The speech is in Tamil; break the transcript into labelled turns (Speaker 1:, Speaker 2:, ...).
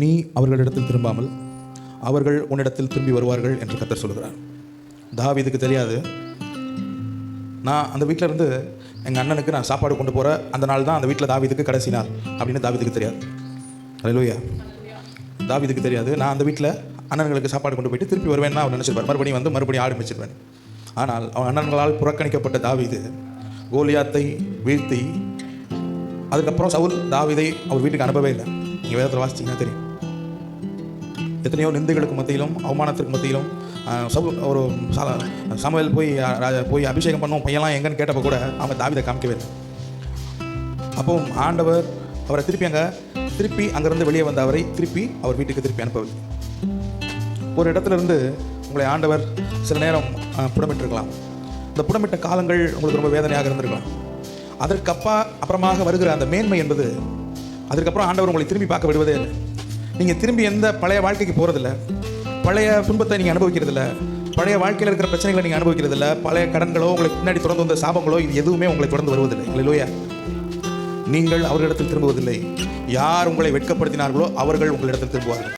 Speaker 1: நீ அவர்களிடத்தில் திரும்பாமல் அவர்கள் உன்னிடத்தில் திரும்பி வருவார்கள் என்று கத்தர் சொல்கிறார் தாவீதுக்கு தெரியாது. நான் அந்த வீட்டில் இருந்து எங்கள் அண்ணனுக்கு நான் சாப்பாடு கொண்டு போகிற அந்த நாள் தான் அந்த வீட்டில் தாவீதுக்கு கடைசி நாள் அப்படின்னு தாவீதுக்கு தெரியாது. அல்லேலூயா தாவிதுக்கு தெரியாது. நான் அந்த வீட்டில் அண்ணன்களுக்கு சாப்பாடு கொண்டு போயிட்டு திருப்பி வருவேன்னா அவர் நினச்சிருப்பார். மறுபடியும் வந்து மறுபடியும் ஆரம்பிச்சிருவேன். ஆனால் அவன் அண்ணன்களால் புறக்கணிக்கப்பட்ட தாவிது கோலியாத்தை வீழ்த்தி அதுக்கப்புறம் சவுல் தாவீதை அவர் வீட்டுக்கு அனுப்பவே இல்லை. நீங்கள் வேதத்தில் வாசிச்சிங்கன்னா தெரியும். எத்தனையோ நிந்தைகளுக்கு மத்தியிலும் அவமானத்திற்கு மத்தியிலும் ஒரு சமையல் போய் போய் அபிஷேகம் பண்ணுவோம் பையன்லாம் எங்கன்னு கேட்டப்போ கூட அவன் தாவிதை காமிக்கவே அப்போ ஆண்டவர் அவரை திருப்பி அங்கே திருப்பி அங்கேருந்து வெளியே வந்த அவரை திருப்பி அவர் வீட்டுக்கு திருப்பி அனுப்பவில்லை. ஒரு இடத்துல இருந்து உங்களை ஆண்டவர் சில நேரம் புடமிட்டிருக்கலாம். இந்த புடமிட்ட காலங்கள் உங்களுக்கு ரொம்ப வேதனையாக இருந்திருக்கலாம். அதற்கப்பா அப்புறமாக வருகிற அந்த மேன்மை என்பது அதற்கப்புறம் ஆண்டவர் உங்களை திரும்பி பார்க்க விடுவதே இல்லை. நீங்கள் திரும்பி எந்த பழைய வாழ்க்கைக்கு போகிறதில்ல பழைய துன்பத்தை நீங்கள் அனுபவிக்கிறதில்ல. பழைய வாழ்க்கையில் இருக்கிற பிரச்சனைகளை நீங்கள் அனுபவிக்கிறதில்ல. பழைய கடன்களோ உங்களுக்கு பின்னாடி தொடர்ந்து வந்த சாபங்களோ இது எதுவுமே உங்களை தொடர்ந்து வருவதில்லை. இல்லையா நீங்கள் அவர்களிடத்தில் திரும்புவதில்லை. யார் உங்களை வெட்கப்படுத்தினார்களோ அவர்கள் உங்களிடத்தில் திரும்புவார்கள்.